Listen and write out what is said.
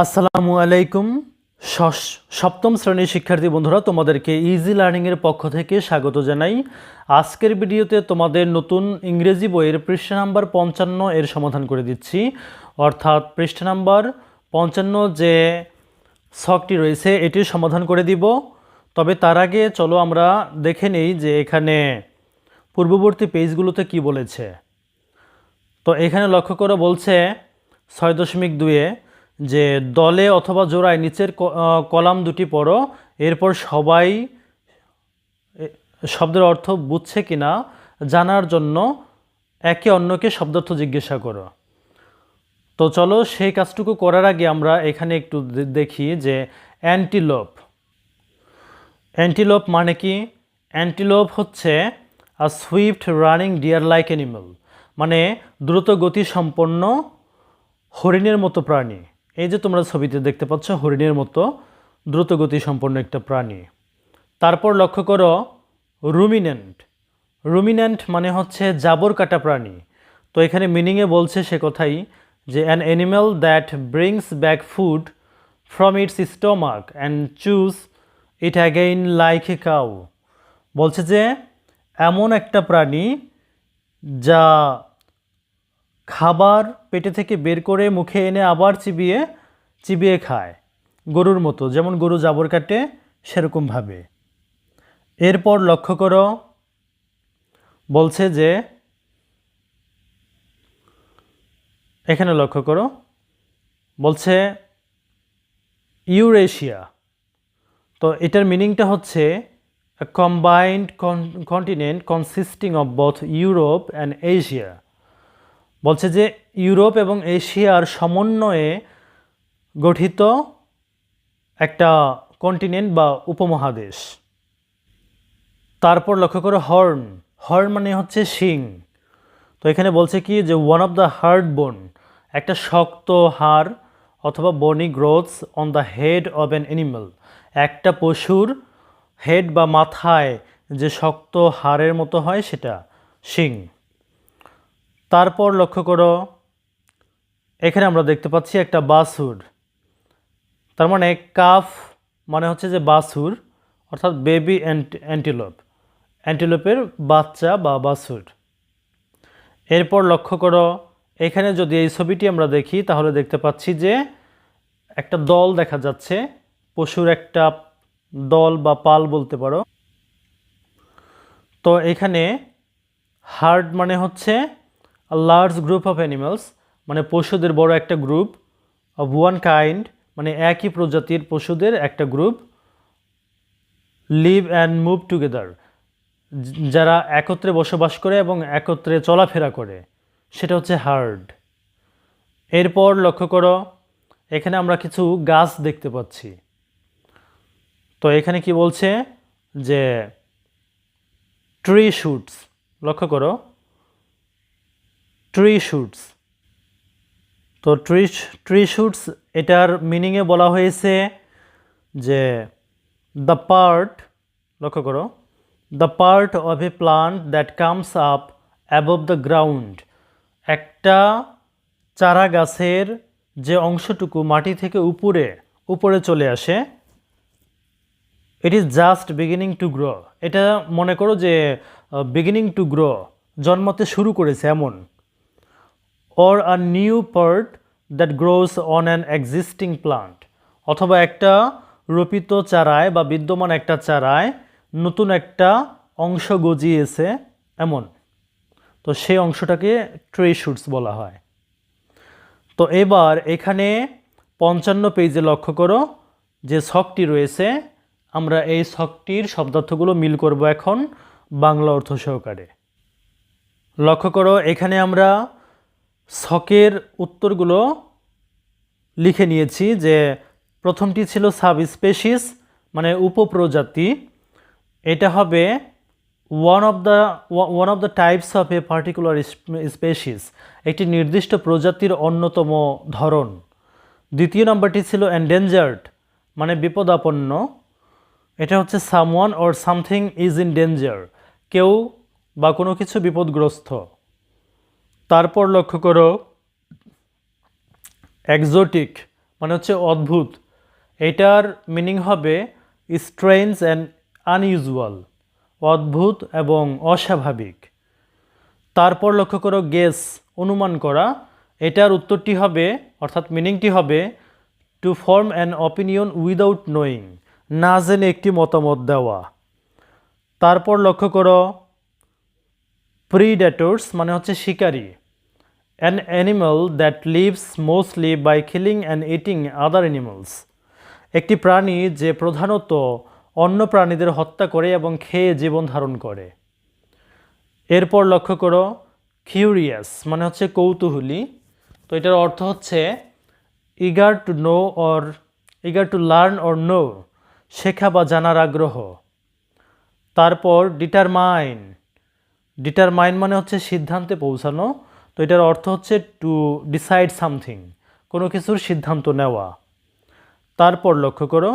আসসালামু আলাইকুম। সপ্তম শ্রেণির শিক্ষার্থী বন্ধুরা, তোমাদেরকে ইজি লার্নিংয়ের পক্ষ থেকে স্বাগত জানাই। আজকের ভিডিওতে তোমাদের নতুন ইংরেজি বইয়ের পৃষ্ঠা নাম্বার পঞ্চান্ন এর সমাধান করে দিচ্ছি। অর্থাৎ পৃষ্ঠা নাম্বার পঞ্চান্ন যে ছকটি রয়েছে, এটির সমাধান করে দিব। তবে তার আগে চলো আমরা দেখে নেই যে এখানে পূর্ববর্তী পেজগুলোতে কি বলেছে। তো এখানে লক্ষ্য করে বলছে ছয় দশমিক দুয়ে যে দলে অথবা জোড়ায় নিচের ক- কলাম দুটি পড়ো, এরপর সবাই শব্দের অর্থ বুঝছে কিনা জানার জন্য একে অন্যকে শব্দার্থ জিজ্ঞাসা করো। তো চলো সেই কাজটুকু করার আগে আমরা এখানে একটু দেখি যে অ্যান্টিলোপ অ্যান্টিলোপ মানে কি? অ্যান্টিলোপ হচ্ছে a swift running deer like animal মানে দ্রুত গতি সম্পন্ন হরিণের মতো প্রাণী। এই যে তোমরা ছবিতে দেখতে পাচ্ছ, হরিণের মতো দ্রুতগতি সম্পন্ন একটা প্রাণী। তারপর লক্ষ্য করো, রুমিনেন্ট। রুমিনেন্ট মানে হচ্ছে জাবর কাটা প্রাণী। তো এখানে মিনিংয়ে বলছে সে কথাই যে an animal that brings back food from its stomach and chews it again like a cow বলছে যে, এমন একটা প্রাণী যা খাবার পেটে থেকে বের করে মুখে এনে আবার চিবিয়ে চিবিয়ে খায়। গরুর মতো, যেমন গরু জাবর কাটে, সেরকমভাবে। এরপর লক্ষ্য করো, বলছে যে, এখানে লক্ষ্য করো, বলছে ইউরেশিয়া। তো এটার মিনিংটা হচ্ছে combined continent consisting of both Europe and Asia বলছে যে ইউরোপ এবং এশিয়ার সমন্বয়ে গঠিত একটা কন্টিনেন্ট বা উপমহাদেশ। তারপর লক্ষ্য করো হর্ন। হর্ন মানে হচ্ছে শিং। তো এখানে বলছে কি যে ওয়ান অফ দ্য হার্ড বোন একটা শক্ত হাড় অথবা bony growths on the head of an animal একটা পশুর হেড বা মাথায় যে শক্ত হাড়ের মতো হয় সেটা শিং। তারপর লক্ষ্য করো, এখানে আমরা দেখতে পাচ্ছি একটা বাসুর। তার মানে কাফ মানে হচ্ছে যে বাসুর, অর্থাৎ বেবি অ্যান্টিলোপ অ্যান্টিলোপের বাচ্চা বা বাসুর। এরপর লক্ষ্য করো, এখানে যদি এই ছবিটি আমরা দেখি, তাহলে দেখতে পাচ্ছি যে একটা দল দেখা যাচ্ছে। পশুর একটা দল বা পাল বলতে পারো। তো এখানে হার্ড মানে হচ্ছে লার্জ গ্রুপ অফ অ্যানিমালস মানে পশুদের বড় একটা গ্রুপ অফ ওয়ান কাইন্ড মানে একই প্রজাতির পশুদের একটা group live and move together যারা একত্রে বসবাস করে এবং একত্রে চলাফেরা করে। সেটা হচ্ছে হার্ড এরপর লক্ষ্য করো, এখানে আমরা কিছু গাছ দেখতে পাচ্ছি। তো এখানে কি বলছে যে ট্রি শুটস লক্ষ্য করো। ট্রি শুটস তো ট্রি ট্রি শুটস এটার মিনিংয়ে বলা হয়েছে যে দ্য পার্ট লক্ষ্য করো the part of a plant that comes up above the ground একটা চারা গাছের যে অংশটুকু মাটি থেকে উপরে উপরে চলে আসে it is just beginning to grow এটা মনে করো যে বিগিনিং টু গ্রো জন্মতে শুরু করেছে এমন। Or a new part that grows on an existing plant অথবা একটা রোপিত চারায় বা বিদ্যমান একটা চারায় নতুন একটা অংশ গজিয়েছে এমন। তো সেই অংশটাকে ট্রি শুটস বলা হয়। তো এবার এখানে পঞ্চান্ন পেজে লক্ষ্য করো, যে ছকটি রয়েছে, আমরা এই ছকটির শব্দার্থগুলো মিল করব এখন বাংলা অর্থ সহকারে। লক্ষ্য করো, এখানে আমরা ছকের উত্তরগুলো লিখে নিয়েছি যে প্রথমটি ছিল সাব স্পেসিস মানে উপপ্রজাতি। এটা হবে one of the one of the types of a particular species একটি নির্দিষ্ট প্রজাতির অন্যতম ধরন। দ্বিতীয় নম্বরটি ছিল এন্ডেঞ্জার্ড মানে বিপদাপন্ন। এটা হচ্ছে someone or something is in danger কেউ বা কোনো কিছু বিপদগ্রস্ত। তারপর লক্ষ্য করো এক্সোটিক মানে হচ্ছে অদ্ভুত। এটার মিনিং হবে স্ট্রেঞ্জ অ্যান্ড আনইউজুয়াল অদ্ভুত এবং অস্বাভাবিক। তারপর লক্ষ্য করো গেস অনুমান করা। এটার উত্তরটি হবে, অর্থাৎ মিনিংটি হবে to form an opinion without knowing না জেনে একটি মতামত দেওয়া। তারপর লক্ষ্য করো প্রিডেটর্স মানে হচ্ছে শিকারী। An animal that lives mostly by killing and eating other animals একটি প্রাণী যে প্রধানত অন্য প্রাণীদের হত্যা করে এবং খেয়ে জীবন ধারণ করে। এরপর লক্ষ্য করো কিউরিয়াস মানে হচ্ছে কৌতূহলী। তো এটার অর্থ হচ্ছে eager to know or eager to learn or know শেখা বা জানার আগ্রহ। তারপর ডিটারমাইন ডিটারমাইন মানে হচ্ছে সিদ্ধান্তে পৌঁছানো। তো এটার অর্থ হচ্ছে টু ডিসাইড সামথিং কোনো কিছুর সিদ্ধান্ত নেওয়া। তারপর লক্ষ্য করো